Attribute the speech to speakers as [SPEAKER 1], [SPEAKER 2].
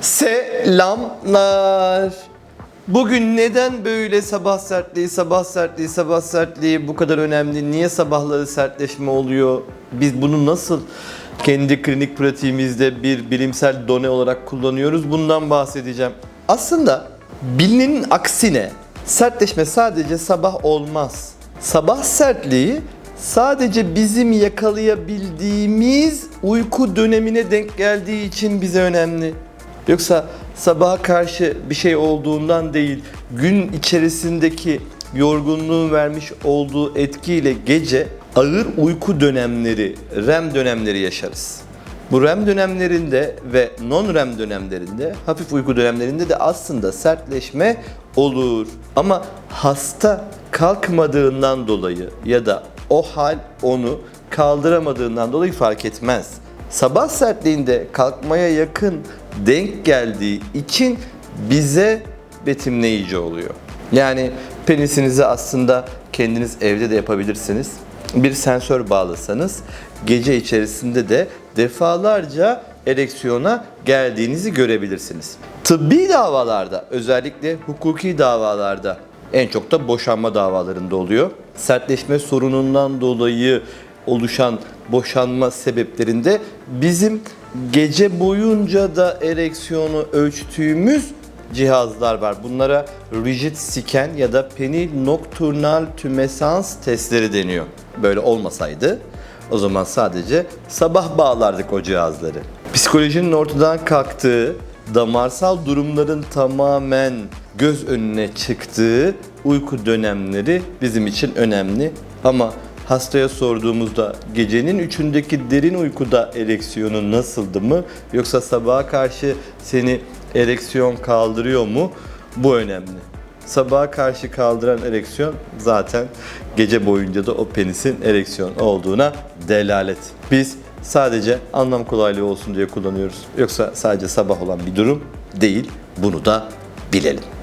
[SPEAKER 1] Selamlar. Bugün neden böyle sabah sertliği, sabah sertliği, sabah sertliği bu kadar önemli? Niye sabahları sertleşme oluyor? Biz bunu nasıl kendi klinik pratiğimizde bir bilimsel done olarak kullanıyoruz? Bundan bahsedeceğim. Aslında bilinenin aksine sertleşme sadece sabah olmaz. Sabah sertliği sadece bizim yakalayabildiğimiz uyku dönemine denk geldiği için bize önemli. Yoksa sabaha karşı bir şey olduğundan değil, gün içerisindeki yorgunluğun vermiş olduğu etkiyle gece ağır uyku dönemleri, REM dönemleri yaşarız. Bu REM dönemlerinde ve non-REM dönemlerinde, hafif uyku dönemlerinde de aslında sertleşme olur. Ama hasta kalkmadığından dolayı ya da o hal onu kaldıramadığından dolayı fark etmez. Sabah sertliğinde kalkmaya yakın denk geldiği için bize betimleyici oluyor. Yani penisinizi aslında kendiniz evde de yapabilirsiniz. Bir sensör bağlasanız gece içerisinde de defalarca ereksiyona geldiğinizi görebilirsiniz. Tıbbi davalarda özellikle hukuki davalarda en çok da boşanma davalarında oluyor. Sertleşme sorunundan dolayı oluşan boşanma sebeplerinde bizim gece boyunca da ereksiyonu ölçtüğümüz cihazlar var. Bunlara rigid scan ya da penil nocturnal tümesans testleri deniyor. Böyle olmasaydı o zaman sadece sabah bağlardık o cihazları. Psikolojinin ortadan kalktığı, damarsal durumların tamamen göz önüne çıktığı uyku dönemleri bizim için önemli. Ama hastaya sorduğumuzda gecenin üçündeki derin uykuda ereksiyonun nasıldı mı yoksa sabaha karşı seni ereksiyon kaldırıyor mu? Bu önemli. Sabaha karşı kaldıran ereksiyon zaten gece boyunca da o penisin ereksiyon olduğuna delalet. Biz sadece anlam kolaylığı olsun diye kullanıyoruz. Yoksa sadece sabah olan bir durum değil. Bunu da bilelim.